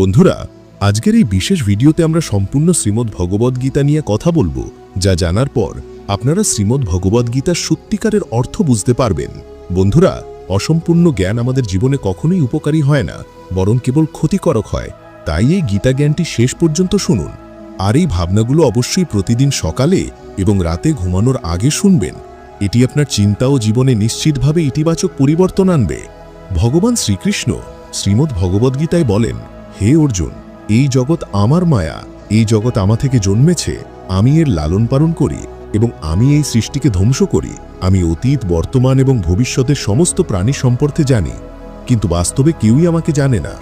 বন্ধুরা, আজকের এই বিশেষ ভিডিওতে আমরা সম্পূর্ণ শ্রীমদ্ ভগবদ্গীতা নিয়ে কথা বলব, যা জানার পর আপনারা শ্রীমদ্ ভগবদ্গীতার সত্যিকারের অর্থ বুঝতে পারবেন। বন্ধুরা, অসম্পূর্ণ জ্ঞান আমাদের জীবনে কখনোই উপকারী হয় না, বরং কেবল ক্ষতিকরক হয়। তাই এই গীতা জ্ঞানটি শেষ পর্যন্ত শুনুন। আর এই ভাবনাগুলো অবশ্যই প্রতিদিন সকালে এবং রাতে ঘুমানোর আগে শুনবেন। এটি আপনার চিন্তা ও জীবনে নিশ্চিতভাবে ইতিবাচক পরিবর্তন আনবে। ভগবান শ্রীকৃষ্ণ শ্রীমদ্ ভগবদ্গীতায় বলেন হে অর্জুন, এই জগৎ আমার মায়া, এই জগৎ আমা থেকে জন্মেছে, আমি এর লালন পালন করি এবং আমি এই সৃষ্টিকে ধ্বংস করি। আমি অতীত, বর্তমান এবং ভবিষ্যতের সমস্ত প্রাণী সম্পর্কে জানি, কিন্তু বাস্তবে কেউই আমাকে জানে না।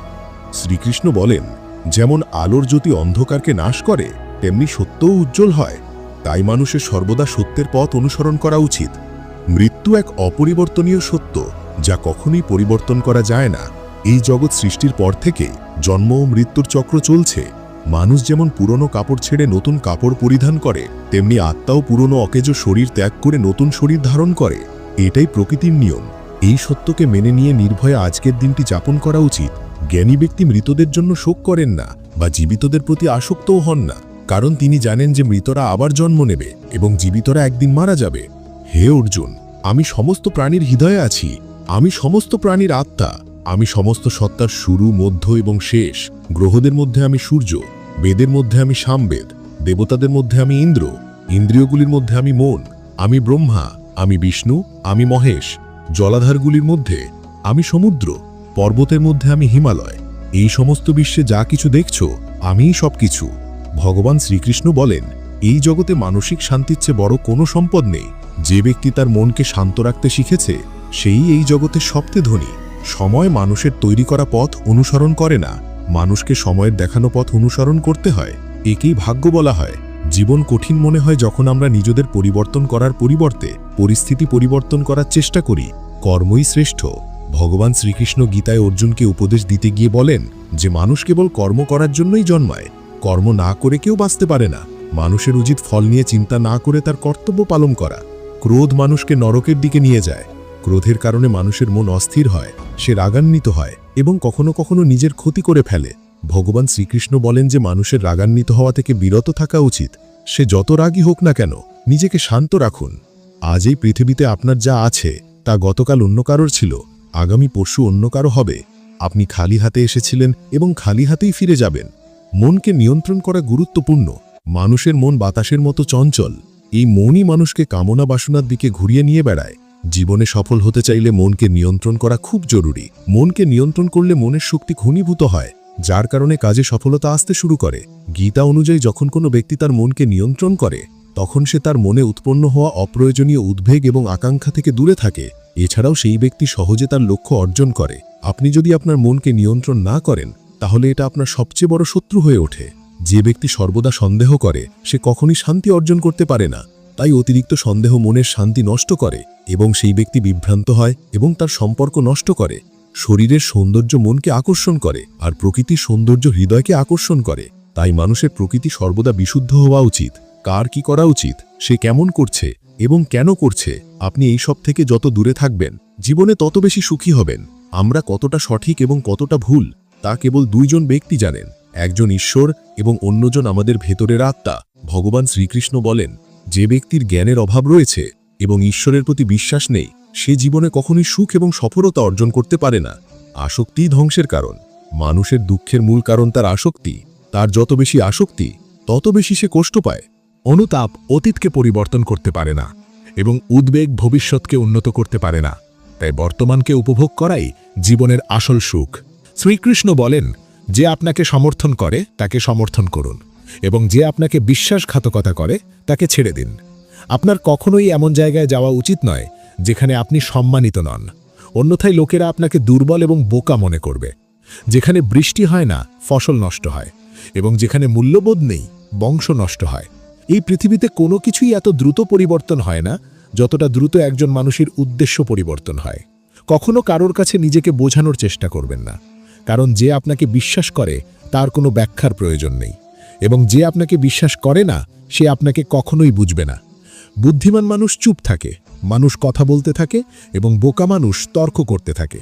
শ্রীকৃষ্ণ বলেন, যেমন আলোর জ্যোতি অন্ধকারকে নাশ করে, তেমনি সত্যও উজ্জ্বল হয়। তাই মানুষের সর্বদা সত্যের পথ অনুসরণ করা উচিত। মৃত্যু এক অপরিবর্তনীয় সত্য, যা কখনোই পরিবর্তন করা যায় না। এই জগৎ সৃষ্টির পর থেকে জন্ম ও মৃত্যুর চক্র চলছে। মানুষ যেমন পুরনো কাপড় ছেড়ে নতুন কাপড় পরিধান করে, তেমনি আত্মাও পুরনো অকেজ শরীর ত্যাগ করে নতুন শরীর ধারণ করে। এটাই প্রকৃতির নিয়ম। এই সত্যকে মেনে নিয়ে নির্ভয়ে আজকের দিনটি যাপন করা উচিত। জ্ঞানী ব্যক্তি মৃতদের জন্য শোক করেন না, বা জীবিতদের প্রতি আসক্তও হন না, কারণ তিনি জানেন যে মৃতরা আবার জন্ম নেবে এবং জীবিতরা একদিন মারা যাবে। হে অর্জুন, আমি সমস্ত প্রাণীর হৃদয়ে আছি, আমি সমস্ত প্রাণীর আত্মা আমি সমস্ত সত্তার শুরু, মধ্য এবং শেষ। গ্রহদের মধ্যে আমি সূর্য, বেদের মধ্যে আমি সামবেদ দেবতাদের মধ্যে আমি ইন্দ্র, ইন্দ্রিয়গুলির মধ্যে আমি মন, আমি ব্রহ্মা, আমি বিষ্ণু, আমি মহেশ, জলাধারগুলির মধ্যে আমি সমুদ্র, পর্বতের মধ্যে আমি হিমালয়। এই সমস্ত বিশ্বে যা কিছু দেখছ, আমিই সবকিছু। ভগবান শ্রীকৃষ্ণ বলেন, এই জগতে মানসিক শান্তির চেয়ে বড় কোনো সম্পদ নেই। যে ব্যক্তি তার মনকে শান্ত রাখতে শিখেছে, সেই এই জগতে সবচেয়ে ধনী। সময় মানুষের তৈরি করা পথ অনুসরণ করে না। মানুষকে সময়ের দেখানো পথ অনুসরণ করতে হয়। একেই ভাগ্য বলা হয়। জীবন কঠিন মনে হয় যখন আমরা নিজেদের পরিবর্তন করার পরিবর্তে পরিস্থিতি পরিবর্তন করার চেষ্টা করি। কর্মই শ্রেষ্ঠ। ভগবান শ্রীকৃষ্ণ গীতায় অর্জুনকে উপদেশ দিতে গিয়ে বলেন যে, মানুষ কেবল কর্ম করার জন্যই জন্মায়। কর্ম না করে কেউ বাঁচতে পারে না। মানুষের উচিত ফল নিয়ে চিন্তা না করে তার কর্তব্য পালন করা। ক্রোধ মানুষকে নরকের দিকে নিয়ে যায়। ক্রোধের কারণে মানুষের মন অস্থির হয়, সে রাগান্বিত হয় এবং কখনো কখনো নিজের ক্ষতি করে ফেলে। ভগবান শ্রীকৃষ্ণ বলেন যে মানুষের রাগান্বিত হওয়া থেকে বিরত থাকা উচিত। সে যত রাগই হোক না কেন, নিজেকে শান্ত রাখুন। আজ এই পৃথিবীতে আপনার যা আছে, তা গতকাল অন্য কারোর ছিল, আগামী পরশু অন্য কারও হবে। আপনি খালি হাতে এসেছিলেন এবং খালি হাতেই ফিরে যাবেন। মনকে নিয়ন্ত্রণ করা গুরুত্বপূর্ণ। মানুষের মন বাতাসের মতো চঞ্চল। এই মনই মানুষকে কামনা বাসনার দিকে ঘুরিয়ে নিয়ে বেড়ায়। জীবনে সফল হতে চাইলে মনকে নিয়ন্ত্রণ করা খুব জরুরি। মনকে নিয়ন্ত্রণ করলে মনের শক্তি ঘনীভূত হয়, যার কারণে কাজে সফলতা আসতে শুরু করে। গীতা অনুযায়ী যখন কোনো ব্যক্তি তার মনকে নিয়ন্ত্রণ করে, তখন সে তার মনে উৎপন্ন হওয়া অপ্রয়োজনীয় উদ্বেগ এবং আকাঙ্ক্ষা থেকে দূরে থাকে। এছাড়াও সেই ব্যক্তি সহজে তার লক্ষ্য অর্জন করে। আপনি যদি আপনার মনকে নিয়ন্ত্রণ না করেন, তাহলে এটা আপনার সবচেয়ে বড় শত্রু হয়ে ওঠে। যে ব্যক্তি সর্বদা সন্দেহ করে, সে কখনই শান্তি অর্জন করতে পারে না। তাই অতিরিক্ত সন্দেহ মনের শান্তি নষ্ট করে এবং সেই ব্যক্তি বিভ্রান্ত হয় এবং তার সম্পর্ক নষ্ট করে। শরীরের সৌন্দর্য মনকে আকর্ষণ করে আর প্রকৃতির সৌন্দর্য হৃদয়কে আকর্ষণ করে। তাই মানুষের প্রকৃতি সর্বদা বিশুদ্ধ হওয়া উচিত। কার কি করা উচিত? সে কেমন করছে? এবং কেন করছে? আপনি এই সব থেকে যত দূরে থাকবেন, জীবনে তত বেশি সুখী হবেন। আমরা কতটা সঠিক এবং কতটা ভুল, তা কেবল দুইজন ব্যক্তি জানেন। একজন ঈশ্বর এবং অন্যজন আমাদের ভেতরের আত্মা। ভগবান শ্রীকৃষ্ণ বলেন যে ব্যক্তির জ্ঞানের অভাব রয়েছে এবং ঈশ্বরের প্রতি বিশ্বাস নেই, সে জীবনে কখনই সুখ এবং সফলতা অর্জন করতে পারে না। আসক্তিই ধ্বংসের কারণ। মানুষের দুঃখের মূল কারণ তার আসক্তি। তার যত বেশি আসক্তি, তত বেশি সে কষ্ট পায়। অনুতাপ অতীতকে পরিবর্তন করতে পারে না এবং উদ্বেগ ভবিষ্যৎকে উন্নত করতে পারে না। তাই বর্তমানকে উপভোগ করাই জীবনের আসল সুখ। শ্রীকৃষ্ণ বলেন, যে আপনাকে সমর্থন করে, তাকে সমর্থন করুন। এবং যে আপনাকে বিশ্বাসঘাতকতা করে, তাকে ছেড়ে দিন। আপনার কখনোই এমন জায়গায় যাওয়া উচিত নয়, যেখানে আপনি সম্মানিত নন। অন্যথায় লোকেরা আপনাকে দুর্বল এবং বোকা মনে করবে। যেখানে বৃষ্টি হয় না, ফসল নষ্ট হয়, এবং যেখানে মূল্যবোধ নেই, বংশ নষ্ট হয়। এই পৃথিবীতে কোনো কিছুই এত দ্রুত পরিবর্তন হয় না, যতটা দ্রুত একজন মানুষের উদ্দেশ্য পরিবর্তন হয়। কখনো কারোর কাছে নিজেকে বোঝানোর চেষ্টা করবেন না, কারণ যে আপনাকে বিশ্বাস করে, তার কোনো ব্যাখ্যার প্রয়োজন নেই। এবং যে আপনাকে বিশ্বাস করে না, সে আপনাকে কখনোই বুঝবে না। বুদ্ধিমান মানুষ চুপ থাকে, মানুষ কথা বলতে থাকে এবং বোকা মানুষ তর্ক করতে থাকে।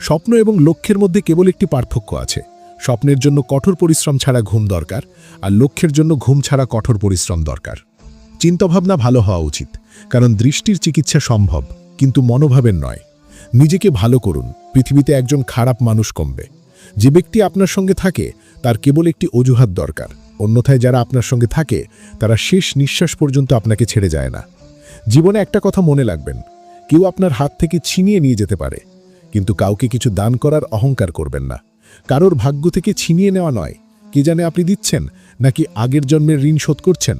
স্বপ্ন এবং লক্ষ্যের মধ্যে কেবল একটি পার্থক্য আছে, স্বপ্নের জন্য কঠোর পরিশ্রম ছাড়া ঘুম দরকার আর লক্ষ্যের জন্য ঘুম ছাড়া কঠোর পরিশ্রম দরকার। চিন্তাভাবনা ভালো হওয়া উচিত, কারণ দৃষ্টির চিকিৎসা সম্ভব, কিন্তু মনোভাবের নয়। নিজেকে ভালো করুন, পৃথিবীতে একজন খারাপ মানুষ কমবে। যে ব্যক্তি আপনার সঙ্গে থাকে, তার কেবল একটি অজুহাত দরকার। অন্যথায় যারা আপনার সঙ্গে থাকে, তারা শেষ নিঃশ্বাস পর্যন্ত আপনাকে ছেড়ে যায় না। জীবনে একটা কথা মনে রাখবেন, কেউ আপনার হাত থেকে ছিনিয়ে নিয়ে যেতে পারে, কিন্তু কাউকে কিছু দান করার অহংকার করবেন না। কারোর ভাগ্য থেকে ছিনিয়ে নেওয়া নয়, কে জানে আপনি দিচ্ছেন, নাকি আগের জন্মের ঋণ শোধ করছেন?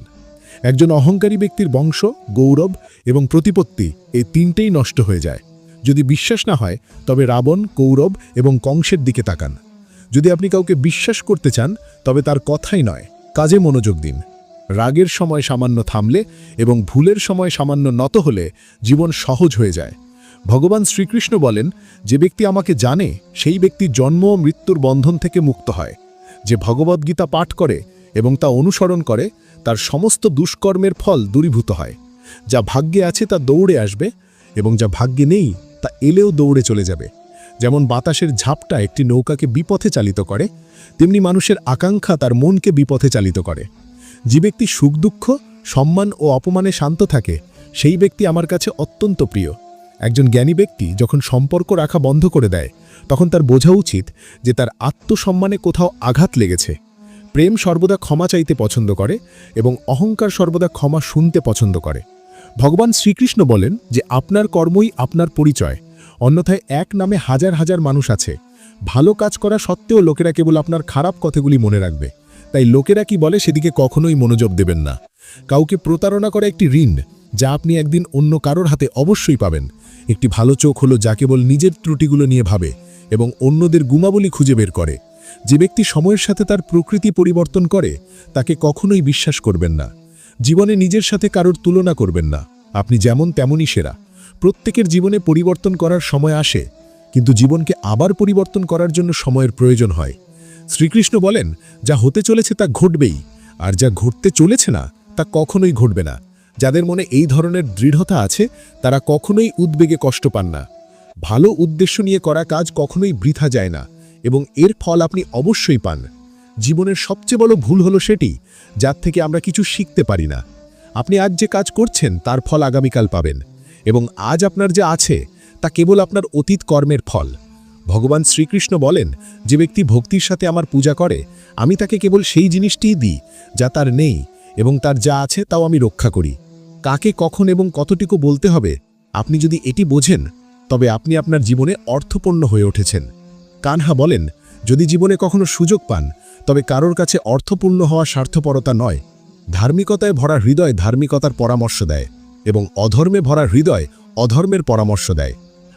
একজন অহংকারী ব্যক্তির বংশ, গৌরব এবং প্রতিপত্তি এই তিনটেই নষ্ট হয়ে যায়। যদি বিশ্বাস না হয়, তবে রাবণ, কৌরব এবং কংসের দিকে তাকান। যদি আপনি কাউকে বিশ্বাস করতে চান, তবে তার কথাই নয়। কাজে মনোযোগ দিন। রাগের সময় সামান্য থামলে এবং ভুলের সময় সামান্য নত হলে জীবন সহজ হয়ে যায়। ভগবান শ্রীকৃষ্ণ বলেন, যে ব্যক্তি আমাকে জানে, সেই ব্যক্তি জন্ম ও মৃত্যুর বন্ধন থেকে মুক্ত হয়। যে ভগবদ্গীতা পাঠ করে এবং তা অনুসরণ করে, তার সমস্ত দুষ্কর্মের ফল দূরীভূত হয়। যা ভাগ্যে আছে তা দৌড়ে আসবে এবং যা ভাগ্যে নেই, তা এলেও দৌড়ে চলে যাবে। যেমন বাতাসের ঝাপটা একটি নৌকাকে বিপথে চালিত করে, তেমনি মানুষের আকাঙ্ক্ষা তার মনকে বিপথে চালিত করে। যে ব্যক্তি সুখ, দুঃখ, সম্মান ও অপমানে শান্ত থাকে, সেই ব্যক্তি আমার কাছে অত্যন্ত প্রিয়। একজন জ্ঞানী ব্যক্তি যখন সম্পর্ক রাখা বন্ধ করে দেয়, তখন তার বোঝা উচিত যে তার আত্মসম্মানে কোথাও আঘাত লেগেছে। প্রেম সর্বদা ক্ষমা চাইতে পছন্দ করে এবং অহংকার সর্বদা ক্ষমা শুনতে পছন্দ করে। ভগবান শ্রীকৃষ্ণ বলেন যে আপনার কর্মই আপনার পরিচয় অন্যথায় এক নামে হাজার হাজার মানুষ আছে। ভালো কাজ করা সত্ত্বেও লোকেরা কেবল আপনার খারাপ কথাগুলি মনে রাখবে। তাই লোকেরা কি বলে সেদিকে কখনোই মনোযোগ দেবেন না। কাউকে প্রতারণা করা একটি ঋণ, যা আপনি একদিন অন্য কারোর হাতে অবশ্যই পাবেন। একটি ভালো চোখ হলো যা কেবল নিজের ত্রুটিগুলো নিয়ে ভাবে এবং অন্যদের গুমাবলি খুঁজে বের করে। যে ব্যক্তি সময়ের সাথে তার প্রকৃতি পরিবর্তন করে, তাকে কখনোই বিশ্বাস করবেন না। জীবনে নিজের সাথে কারোর তুলনা করবেন না। আপনি যেমন, তেমনই সেরা। প্রত্যেকের জীবনে পরিবর্তন করার সময় আসে, কিন্তু জীবনকে আবার পরিবর্তন করার জন্য সময়ের প্রয়োজন হয়। শ্রীকৃষ্ণ বলেন, যা হতে চলেছে তা ঘটবেই, আর যা ঘটতে চলেছে না, তা কখনোই ঘটবে না। যাদের মনে এই ধরনের দৃঢ়তা আছে, তারা কখনোই উদ্বেগে কষ্ট পান না। ভালো উদ্দেশ্য নিয়ে করা কাজ কখনোই বৃথা যায় না, এবং এর ফল আপনি অবশ্যই পান। জীবনের সবচেয়ে বড় ভুল হলো সেটি, যার থেকে আমরা কিছু শিখতে পারি না। আপনি আজ যে কাজ করছেন, তার ফল আগামীকাল পাবেন। এবং আজ আপনার যা আছে, তা কেবল আপনার অতীত কর্মের ফল। ভগবান শ্রীকৃষ্ণ বলেন, যে ব্যক্তি ভক্তির সাথে আমার পূজা করে, আমি তাকে কেবল সেই জিনিসটিই দিই, যা তার নেই এবং তার যা আছে তাও আমি রক্ষা করি। কাকে কখন এবং কতটুকু বলতে হবে, আপনি যদি এটি বোঝেন, তবে আপনি আপনার জীবনে অর্থপূর্ণ হয়ে উঠেছেন। কানহা বলেন, যদি জীবনে কখনো সুযোগ পান, তবে কারোর কাছে অর্থপূর্ণ হওয়া স্বার্থপরতা নয়। ধার্মিকতায় ভরা হৃদয় ধার্মিকতার পরামর্শ দেয়। এবং অধর্মে ভরা হৃদয় অধর্মের পরামর্শ দেয়।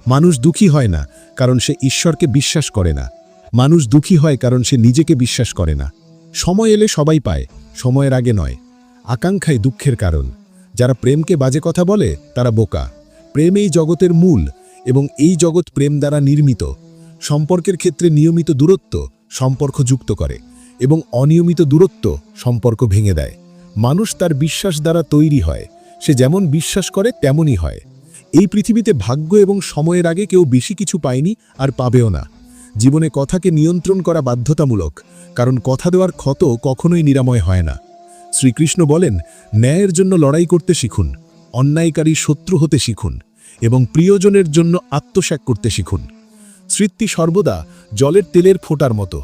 মানুষ দুঃখী হয় না, কারণ সে ঈশ্বরকে বিশ্বাস করে না। মানুষ দুঃখী হয় কারণ সে নিজেকে বিশ্বাস করে না। সময় এলে সবাই পায়, সময়ের আগে নয়। আকাঙ্ক্ষাই দুঃখের কারণ। যারা প্রেমকে বাজে কথা বলে, তারা বোকা। প্রেম এই জগতের মূল এবং এই জগৎ প্রেম দ্বারা নির্মিত। সম্পর্কের ক্ষেত্রে নিয়মিত দূরত্ব সম্পর্ক যুক্ত করে এবং অনিয়মিত দূরত্ব সম্পর্ক ভেঙে দেয়। মানুষ তার বিশ্বাস দ্বারা তৈরি হয়। সে যেমন বিশ্বাস করে, তেমনই হয়। এই পৃথিবীতে ভাগ্য এবং সময়ের আগে কেউ বেশি কিছু পায়নি আর পাবেও না। জীবনে কথাকে নিয়ন্ত্রণ করা বাধ্যতামূলক, কারণ কথা দেওয়ার ক্ষত কখনোই নিরাময় হয় না। শ্রীকৃষ্ণ বলেন, ন্যায়ের জন্য লড়াই করতে শিখুন, অন্যায়কারী শত্রু হতে শিখুন, এবং প্রিয়জনের জন্য আত্মত্যাগ করতে শিখুন। স্মৃতি সর্বদা জলের তেলের ফোটার মতো।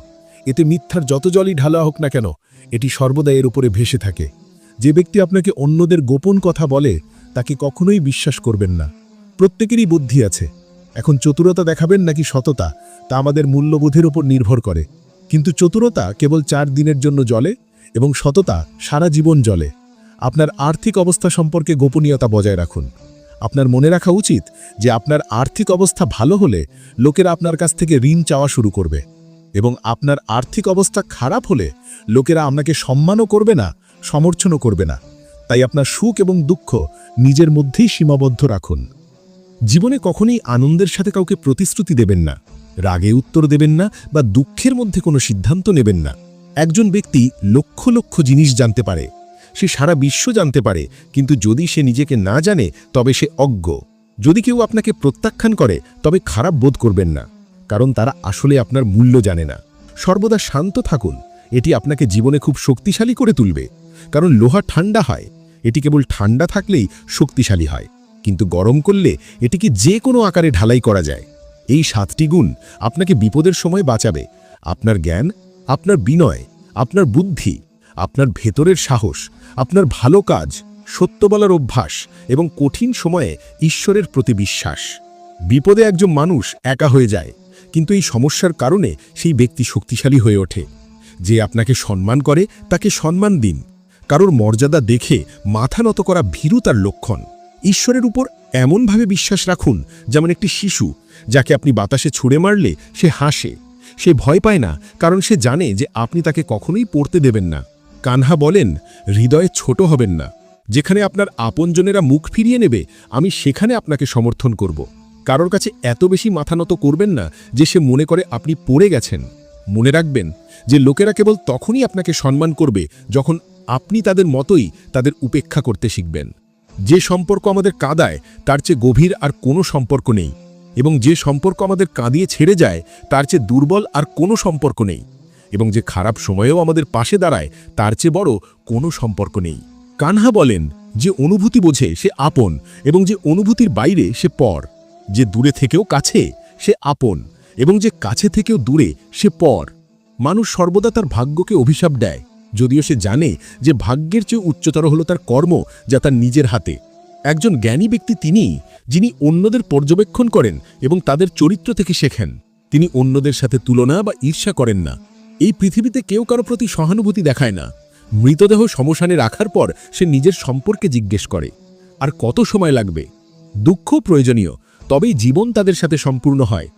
এতে মিথ্যার যত জলই ঢালা হোক না কেন, এটি সর্বদা এর উপরে ভেসে থাকে। যে ব্যক্তি আপনাকে অন্যদের গোপন কথা বলে, তাকে কখনোই বিশ্বাস করবেন না। প্রত্যেকেরই বুদ্ধি আছে। এখন চতুরতা দেখাবেন নাকি সততা, তা আমাদের মূল্যবোধের উপর নির্ভর করে। কিন্তু চতুরতা কেবল চার দিনের জন্য জলে এবং সততা সারা জীবন জলে আপনার আর্থিক অবস্থা সম্পর্কে গোপনীয়তা বজায় রাখুন। আপনার মনে রাখা উচিত যে আপনার আর্থিক অবস্থা ভালো হলে লোকেরা আপনার কাছ থেকে ঋণ চাওয়া শুরু করবে। এবং আপনার আর্থিক অবস্থা খারাপ হলে লোকেরা আপনাকে সম্মানও করবে না সমর্থনও করবে না। তাই আপনার সুখ এবং দুঃখ নিজের মধ্যেই সীমাবদ্ধ রাখুন। জীবনে কখনোই আনন্দের সাথে কাউকে প্রতিশ্রুতি দেবেন না, রাগে উত্তর দেবেন না বা দুঃখের মধ্যে কোনো সিদ্ধান্ত নেবেন না। একজন ব্যক্তি লক্ষ লক্ষ জিনিস জানতে পারে, সে সারা বিশ্ব জানতে পারে, কিন্তু যদি সে নিজেকে না জানে, তবে সে অজ্ঞ। যদি কেউ আপনাকে প্রত্যাখ্যান করে, তবে খারাপ বোধ করবেন না, কারণ তারা আসলে আপনার মূল্য জানে না। সর্বদা শান্ত থাকুন, এটি আপনাকে জীবনে খুব শক্তিশালী করে তুলবে। কারণ লোহা ঠান্ডা হয়। এটি কেবল ঠান্ডা থাকলেই শক্তিশালী হয়। কিন্তু গরম করলে এটিকে যে কোনো আকারে ঢালাই করা যায়। এই সাতটি গুণ আপনাকে বিপদের সময় বাঁচাবে। আপনার জ্ঞান, আপনার বিনয়, আপনার বুদ্ধি, আপনার ভেতরের সাহস, আপনার ভালো কাজ, সত্য বলার অভ্যাস এবং কঠিন সময়ে ঈশ্বরের প্রতি বিশ্বাস। বিপদে একজন মানুষ একা হয়ে যায়, কিন্তু এই সমস্যার কারণে সেই ব্যক্তি শক্তিশালী হয়ে ওঠে। যে আপনাকে সম্মান করে, তাকে সম্মান দিন। কারোর মর্যাদা দেখে মাথা নত করা ভীরুতার লক্ষণ। ঈশ্বরের উপর এমনভাবে বিশ্বাস রাখুন, যেমন একটি শিশু, যাকে আপনি বাতাসে ছুঁড়ে মারলে সে হাসে। সে ভয় পায় না, কারণ সে জানে যে আপনি তাকে কখনোই পড়তে দেবেন না। কানহা বলেন, হৃদয়ে ছোট হবেন না। যেখানে আপনার আপনজনেরা মুখ ফিরিয়ে নেবে, আমি সেখানে আপনাকে সমর্থন করব। কারোর কাছে এত বেশি মাথা নত করবেন না যে সে মনে করে আপনি পড়ে গেছেন। মনে রাখবেন যে লোকেরা কেবল তখনই আপনাকে সম্মান করবে যখন আপনি তাদের মতোই তাদের উপেক্ষা করতে শিখবেন। যে সম্পর্ক আমাদের কাঁদায়, তার চেয়ে গভীর আর কোনো সম্পর্ক নেই। এবং যে সম্পর্ক আমাদের কাঁদিয়ে ছেড়ে যায়, তার চেয়ে দুর্বল আর কোনো সম্পর্ক নেই। এবং যে খারাপ সময়েও আমাদের পাশে দাঁড়ায়, তার চেয়ে বড় কোনো সম্পর্ক নেই। কানহা বলেন যে অনুভূতি বোঝে, সে আপন, এবং যে অনুভূতির বাইরে, সে পর। যে দূরে থেকেও কাছে, সে আপন, এবং যে কাছে থেকেও দূরে, সে পর। মানুষ সর্বদা তার ভাগ্যকে অভিশাপ দেয়। যদিও সে জানে যে ভাগ্যের চেয়ে উচ্চতর হলো তার কর্ম যা তার নিজের হাতে। একজন জ্ঞানী ব্যক্তি তিনি, যিনি অন্যদের পর্যবেক্ষণ করেন এবং তাদের চরিত্র থেকে শেখেন। তিনি অন্যদের সাথে তুলনা বা ঈর্ষা করেন না। এই পৃথিবীতে কেউ কারও প্রতি সহানুভূতি দেখায় না। মৃতদেহ সমশানে রাখার পর সে নিজের সম্পর্কে জিজ্ঞেস করে, আর কত সময় লাগবে? দুঃখ প্রয়োজনীয়, তবেই জীবন তাদের সাথে সম্পূর্ণ হয়।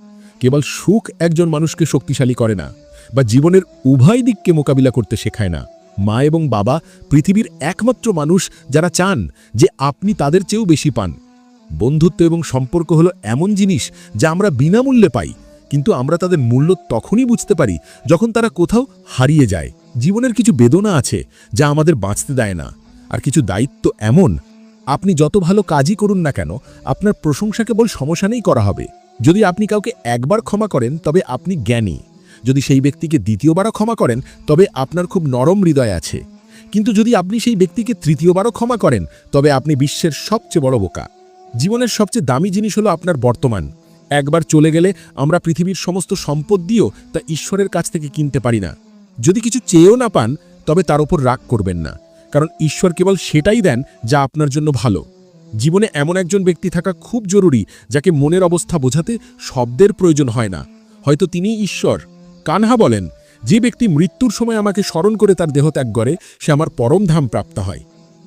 কেবল সুখ একজন মানুষকে শক্তিশালী করে না। বা জীবনের উভয় দিককে মোকাবিলা করতে শেখায় না। মা এবং বাবা পৃথিবীর একমাত্র মানুষ যারা চান যে আপনি তাদের চেয়েও বেশি পান। বন্ধুত্ব এবং সম্পর্ক হলো এমন জিনিস যা আমরা বিনামূল্যে পাই, কিন্তু আমরা তাদের মূল্য তখনই বুঝতে পারি যখন তারা কোথাও হারিয়ে যায়। জীবনের কিছু বেদনা আছে যা আমাদের বাঁচতে দেয় না, আর কিছু দায়িত্ব এমন, আপনি যত ভালো কাজই করুন না কেন, আপনার প্রশংসা কেবল সমসানেই করা হবে। যদি আপনি কাউকে একবার ক্ষমা করেন, তবে আপনি জ্ঞানী। যদি সেই ব্যক্তিকে দ্বিতীয়বারও ক্ষমা করেন, তবে আপনার খুব নরম হৃদয় আছে। কিন্তু যদি আপনি সেই ব্যক্তিকে তৃতীয়বারও ক্ষমা করেন, তবে আপনি বিশ্বের সবচেয়ে বড় বোকা। জীবনের সবচেয়ে দামি জিনিস হলো আপনার বর্তমান। একবার চলে গেলে আমরা পৃথিবীর সমস্ত সম্পদ দিয়েও তা ঈশ্বরের কাছ থেকে কিনতে পারি না। যদি কিছু চেয়েও না পান, তবে তার উপর রাগ করবেন না। কারণ ঈশ্বর কেবল সেটাই দেন যা আপনার জন্য ভালো। জীবনে এমন একজন ব্যক্তি থাকা খুব জরুরি, যাকে মনের অবস্থা বোঝাতে শব্দের প্রয়োজন হয় না। হয়তো তিনিই ঈশ্বর। কানহা বলেন, যে ব্যক্তি মৃত্যুর সময় আমাকে স্মরণ করে তার দেহ ত্যাগ করে, সে আমার পরম ধাম প্রাপ্ত হয়।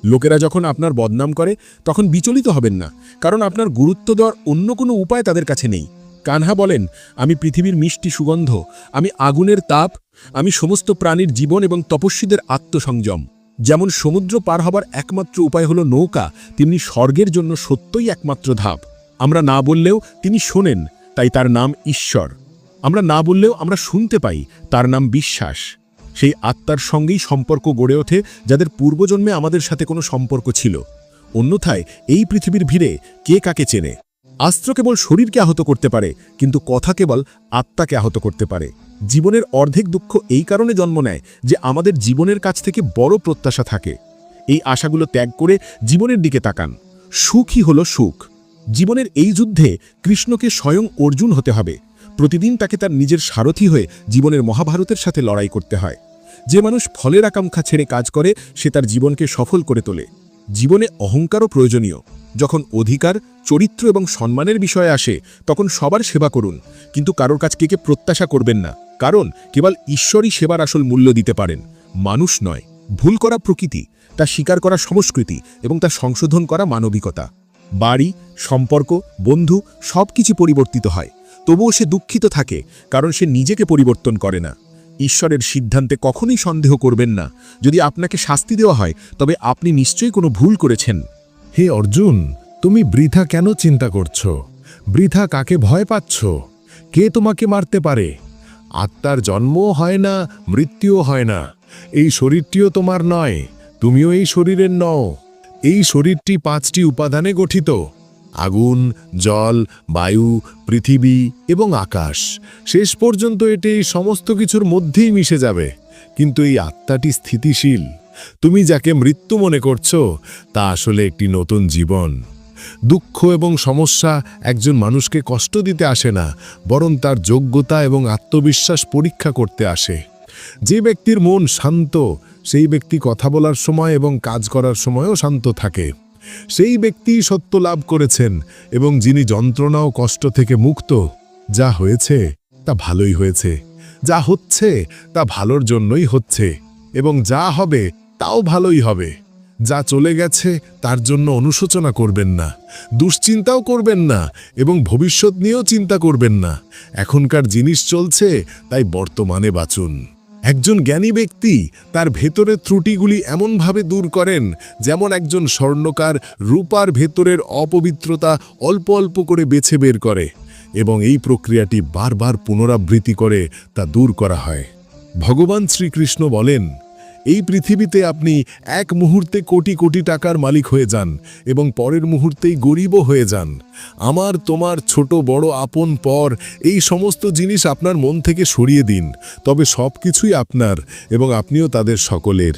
লোকেরা যখন আপনার বদনাম করে, তখন বিচলিত হবেন না, কারণ আপনার গুরুত্ব দেওয়ার অন্য কোনো উপায় তাদের কাছে নেই। কানহা বলেন, আমি পৃথিবীর মিষ্টি সুগন্ধ, আমি আগুনের তাপ, আমি সমস্ত প্রাণীর জীবন এবং তপস্বীদের আত্মসংযম। যেমন সমুদ্র পার হবার একমাত্র উপায় হলো নৌকা, তেমনি স্বর্গের জন্য সত্যই একমাত্র ধাপ। আমরা না বললেও তিনি শোনেন, তাই তার নাম ঈশ্বর। আমরা না বললেও আমরা শুনতে পাই, তার নাম বিশ্বাস। সেই আত্মার সঙ্গেই সম্পর্ক গড়ে ওঠে, যাদের পূর্বজন্মে আমাদের সাথে কোনো সম্পর্ক ছিল। অন্যথায় এই পৃথিবীর ভিড়ে কে কাকে চেনে? আস্ত্র কেবল শরীরকে আহত করতে পারে, কিন্তু কথা কেবল আত্মাকে আহত করতে পারে। জীবনের অর্ধেক দুঃখ এই কারণে জন্ম নেয় যে আমাদের জীবনের কাছ থেকে বড় প্রত্যাশা থাকে। এই আশাগুলো ত্যাগ করে জীবনের দিকে তাকান। সুখই হলো সুখ। জীবনের এই যুদ্ধে কৃষ্ণকে স্বয়ং অর্জুন হতে হবে। প্রতিদিন তাকে তার নিজের সারথি হয়ে জীবনের মহাভারতের সাথে লড়াই করতে হয়। যে মানুষ ফলের আকাঙ্ক্ষা ছেড়ে কাজ করে, সে তার জীবনকে সফল করে তোলে। জীবনে অহংকারও প্রয়োজনীয়। যখন অধিকার, চরিত্র এবং সম্মানের বিষয়ে আসে, তখন সবার সেবা করুন। কিন্তু কারোর কাছ থেকে প্রত্যাশা করবেন না। কারণ কেবল ঈশ্বরই সেবার আসল মূল্য দিতে পারেন। মানুষ নয়। ভুল করা প্রকৃতি, তা স্বীকার করা সংস্কৃতি এবং তা সংশোধন করা মানবিকতা। বাড়ি, সম্পর্ক, বন্ধু সব কিছু পরিবর্তিত হয়। তবুও সে দুঃখিত থাকে, কারণ সে নিজেকে পরিবর্তন করে না। ঈশ্বরের সিদ্ধান্তে কখনোই সন্দেহ করবেন না। যদি আপনাকে শাস্তি দেওয়া হয়, তবে আপনি নিশ্চয়ই কোনো ভুল করেছেন। হে অর্জুন, তুমি বৃথা কেন চিন্তা করছ? বৃথা কাকে ভয় পাচ্ছ? কে তোমাকে মারতে পারে? আত্মার জন্মও হয় না, মৃত্যুও হয় না। এই শরীরটিও তোমার নয়, তুমিও এই শরীরের নও। এই শরীরটি পাঁচটি উপাদানে গঠিত। আগুন, জল, বায়ু, পৃথিবী এবং আকাশ। শেষ পর্যন্ত এটি এই সমস্ত কিছুর মধ্যেই মিশে যাবে। কিন্তু এই আত্মাটি স্থিতিশীল। তুমি যাকে মৃত্যু মনে করছ, তা আসলে একটি নতুন জীবন। দুঃখ এবং সমস্যা একজন মানুষকে কষ্ট দিতে আসে না, বরং তার যোগ্যতা এবং আত্মবিশ্বাস পরীক্ষা করতে আসে। যে ব্যক্তির মন শান্ত, সেই ব্যক্তি কথা বলার সময় এবং কাজ করার সময়ও শান্ত থাকে। সেই ব্যক্তি সত্য লাভ করেছেন এবং যিনি যন্ত্রণা ও কষ্ট থেকে মুক্ত, যা হয়েছে তা ভালোই হয়েছে, যা হচ্ছে তা ভালোর জন্যই হচ্ছে, এবং যা হবে তাও ভালোই হবে। যা চলে গেছে তার জন্য অনুশোচনা করবেন না, দুশ্চিন্তাও করবেন না, এবং ভবিষ্যৎ নিয়েও চিন্তা করবেন না। এখনকার জিনিস চলছে, তাই বর্তমানে বাঁচুন। একজন জ্ঞানী ব্যক্তি তার ভেতরের ত্রুটিগুলি এমনভাবে দূর করেন যেমন একজন স্বর্ণকার রূপার ভেতরের অপবিত্রতা অল্প অল্প করে বেছে বের করে এবং এই প্রক্রিয়াটি বারবার পুনরাবৃত্তি করে তা দূর করা হয়। ভগবান শ্রীকৃষ্ণ বলেন এই পৃথিবীতে আপনি এক মুহূর্তে কোটি কোটি টাকার মালিক হয়ে যান এবং পরের মুহূর্তেই গরিবও হয়ে যান। আমার, তোমার ছোট, বড়, আপন, পর এই সমস্ত জিনিস আপনার মন থেকে সরিয়ে দিন, তবে সব কিছুই আপনার এবং আপনিও তাদের সকলের।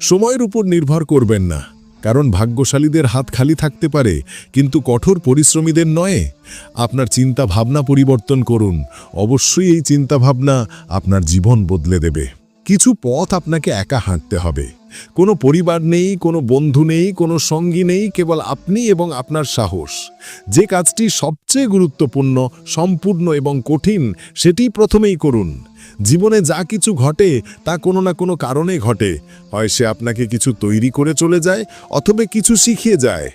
সময়ের উপর নির্ভর করবেন না, কারণ ভাগ্যশালীদের হাত খালি থাকতে পারে, কিন্তু কঠোর পরিশ্রমীদের নয়। আপনার চিন্তা ভাবনা পরিবর্তন করুন, অবশ্যই এই চিন্তা ভাবনা আপনার জীবন বদলে দেবে। কিছু পথ আপনাকে একা হাঁটতে হবে। কোনো পরিবার নেই, কোনো বন্ধু নেই, কোনো সঙ্গী নেই, কেবল আপনি এবং আপনার সাহস। যে কাজটি সবচেয়ে গুরুত্বপূর্ণ, সম্পূর্ণ এবং কঠিন, সেটি প্রথমেই করুন। জীবনে যা কিছু ঘটে, তা কোনো না কোনো কারণে ঘটে। হয় সে আপনাকে কিছু তৈরি করে চলে যায়, অথবা কিছু শিখিয়ে যায়।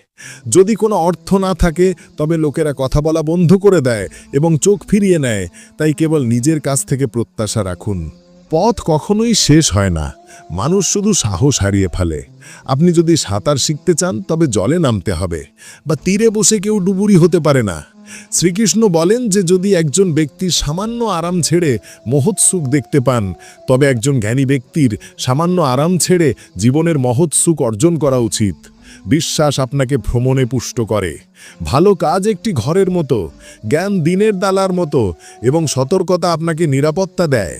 যদি কোনো অর্থ না থাকে, তবে লোকেরা কথা বলা বন্ধ করে দেয় এবং চোখ ফিরিয়ে নেয়। তাই কেবল নিজের কাছ থেকে প্রত্যাশা রাখুন। পথ কখনোই শেষ হয় না। মানুষ শুধু সাহস হারিয়ে ফেলে। আপনি যদি সাঁতার শিখতে চান, তবে জলে নামতে হবে বা তীরে বসে কেউ ডুবুরি হতে পারে না। শ্রীকৃষ্ণ বলেন যে, যদি একজন ব্যক্তি সামান্য আরাম ছেড়ে মহৎ সুখ দেখতে পান, তবে একজন জ্ঞানী ব্যক্তির সামান্য আরাম ছেড়ে জীবনের মহৎ সুখ অর্জন করা উচিত। বিশ্বাস আপনাকে ভ্রমণে পুষ্ট করে। ভালো কাজ একটি ঘরের মতো, জ্ঞান দিনের দালার মতো, এবং সতর্কতা আপনাকে নিরাপত্তা দেয়।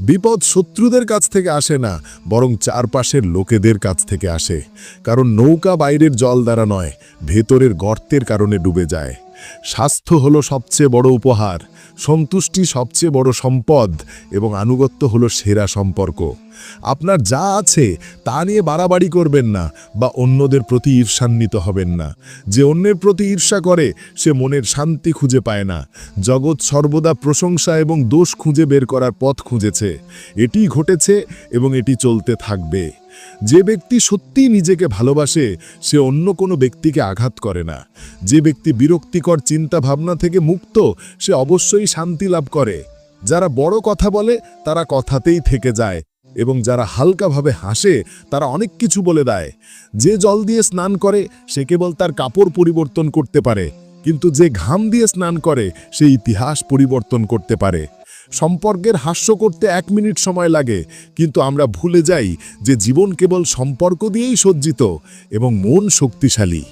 বিপদ শত্রুদের কাছ থেকে আসে না, বরং চারপাশের লোকেদের কাছ থেকে আসে। কারণ নৌকা বাইরের জল দ্বারা নয়, ভেতরের গর্তের কারণে ডুবে যায়। স্বাস্থ্য হলো সবচেয়ে বড় উপহার, সন্তুষ্টি সবচেয়ে বড় সম্পদ এবং আনুগত্য হলো সেরা সম্পর্ক। আপনার যা আছে তা নিয়ে বাড়াবাড়ি করবেন না বা অন্যদের প্রতি ঈর্ষান্বিত হবেন না। যে অন্যের প্রতি ঈর্ষা করে, সে মনের শান্তি খুঁজে পায় না। জগৎ সর্বদা প্রশংসা এবং দোষ খুঁজে বের করার পথ খুঁজেছে। এটি ঘটেছে এবং এটি চলতে থাকবে। যে ব্যক্তি সত্যিই নিজেকে ভালোবাসে, সে অন্য কোনো ব্যক্তিকে আঘাত করে না। যে ব্যক্তি বিরক্তিকর চিন্তা ভাবনা থেকে মুক্ত, সে অবশ্যই শান্তি লাভ করে। যারা বড় কথা বলে, তারা কথাতেই থেকে যায় এবং যারা হালকাভাবে হাসে, তারা অনেক কিছু বলে দেয়। যে জল দিয়ে স্নান করে, সে কেবল তার কাপড় পরিবর্তন করতে পারে। কিন্তু যে ঘাম দিয়ে স্নান করে, সে ইতিহাস পরিবর্তন করতে পারে। সম্পর্কের হাস্য করতে এক মিনিট সময় লাগে, কিন্তু আমরা ভুলে যাই যে জীবন কেবল সম্পর্ক দিয়েই সজ্জিত এবং মন শক্তিশালী।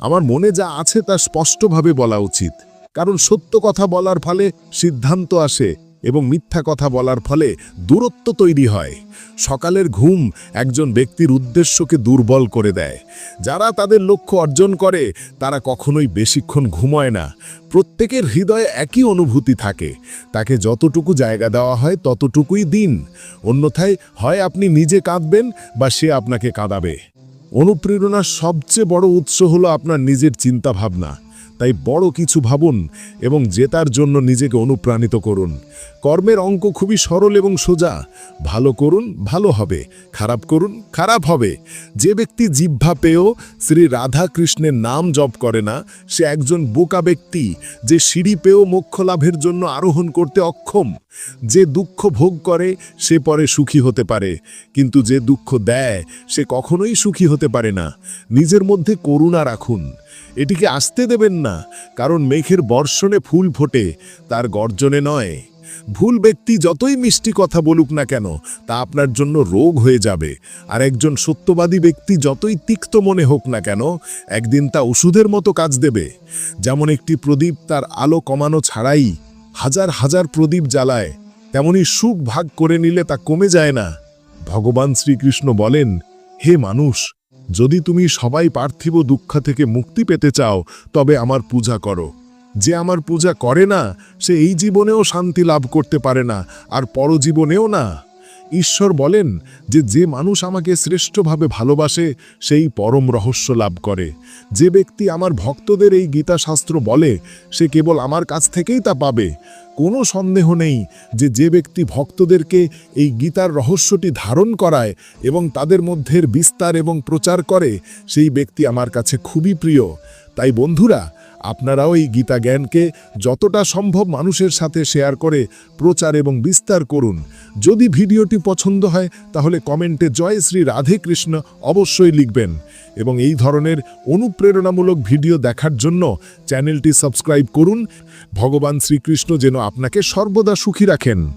আমার মনে যা আছে তা স্পষ্টভাবে বলা উচিত, কারণ সত্য কথা বলার ফলে সিদ্ধান্ত আসে এবং মিথ্যা কথা বলার ফলে দূরত্ব তৈরি হয়। সকালের ঘুম একজন ব্যক্তির উদ্দেশ্যকে দুর্বল করে দেয়। যারা তাদের লক্ষ্য অর্জন করে, তারা কখনোই বেশিক্ষণ ঘুমায় না। প্রত্যেকের হৃদয়ে একই অনুভূতি থাকে। তাকে যতটুকু জায়গা দেওয়া হয়, ততটুকুই দিন। অন্যথায় হয় আপনি নিজে কাঁদবেন বা সে আপনাকে কাঁদাবে। অনুপ্রেরণার সবচেয়ে বড় উৎস হলো আপনার নিজের চিন্তা ভাবনা তাই বড় কিছু ভাবুন এবং জেতার জন্য নিজেকে অনুপ্রাণিত করুন। কর্মের অঙ্ক খুবই সরল এবং সোজা। ভালো করুন, ভালো হবে। খারাপ করুন, খারাপ হবে। যে ব্যক্তি জিহ্বা পেয়েও শ্রী রাধাকৃষ্ণের নাম জপ করে না, সে একজন বোকা ব্যক্তি যে সিঁড়ি পেয়েও মোক্ষ লাভের জন্য আরোহণ করতে অক্ষম। যে দুঃখ ভোগ করে, সে পরে সুখী হতে পারে। কিন্তু যে দুঃখ দেয়, সে কখনোই সুখী হতে পারে না। নিজের মধ্যে করুণা রাখুন। এটিকে আসতে দেবেন না, কারণ মেঘের বর্ষণে ফুল ফোটে, তার গর্জনে নয়। ভুল ব্যক্তি যতই মিষ্টি কথা বলুক না কেন, তা আপনার জন্য রোগ হয়ে যাবে। আর একজন সত্যবাদী ব্যক্তি যতই তিক্ত মনে হোক না কেন, একদিন তা ওষুধের মতো কাজ দেবে। যেমন একটি প্রদীপ তার আলো কমানো ছাড়াই হাজার হাজার প্রদীপ জ্বালায়, তেমনি সুখ ভাগ করে নিলে তা কমে যায় না। ভগবান শ্রীকৃষ্ণ বলেন, হে মানুষ যদি তুমি সবাই পার্থিব দুঃখ থেকে মুক্তি পেতে চাও, তবে আমার পূজা করো। যে আমার পূজা করে না, সে এই জীবনেও শান্তি লাভ করতে পারে না, আর পরজীবনেও না। ঈশ্বর বলেন যে যে মানুষ আমাকে শ্রেষ্ঠভাবে ভালোবাসে, সেই পরম রহস্য লাভ করে। যে ব্যক্তি আমার ভক্তদের এই গীতাশাস্ত্র বলে, সে কেবল আমার কাছ থেকেই তা পাবে। কোনো সন্দেহ নেই যে যে ব্যক্তি ভক্তদেরকে এই গীতার রহস্যটি ধারণ করায় এবং তাদের মধ্যের বিস্তার এবং প্রচার করে, সেই ব্যক্তি আমার কাছে খুবই প্রিয়। তাই বন্ধুরা আপনারাও এই গীতা জ্ঞানকে যতটা সম্ভব মানুষের সাথে শেয়ার করে প্রচার এবং বিস্তার করুন। যদি ভিডিওটি পছন্দ হয়, তাহলে কমেন্টে জয় শ্রী রাধে কৃষ্ণ অবশ্যই লিখবেন। এবং এই ধরনের অনুপ্রেরণামূলক ভিডিও দেখার জন্য চ্যানেলটি সাবস্ক্রাইব করুন। ভগবান শ্রীকৃষ্ণ যেন আপনাকে সর্বদা সুখী রাখেন।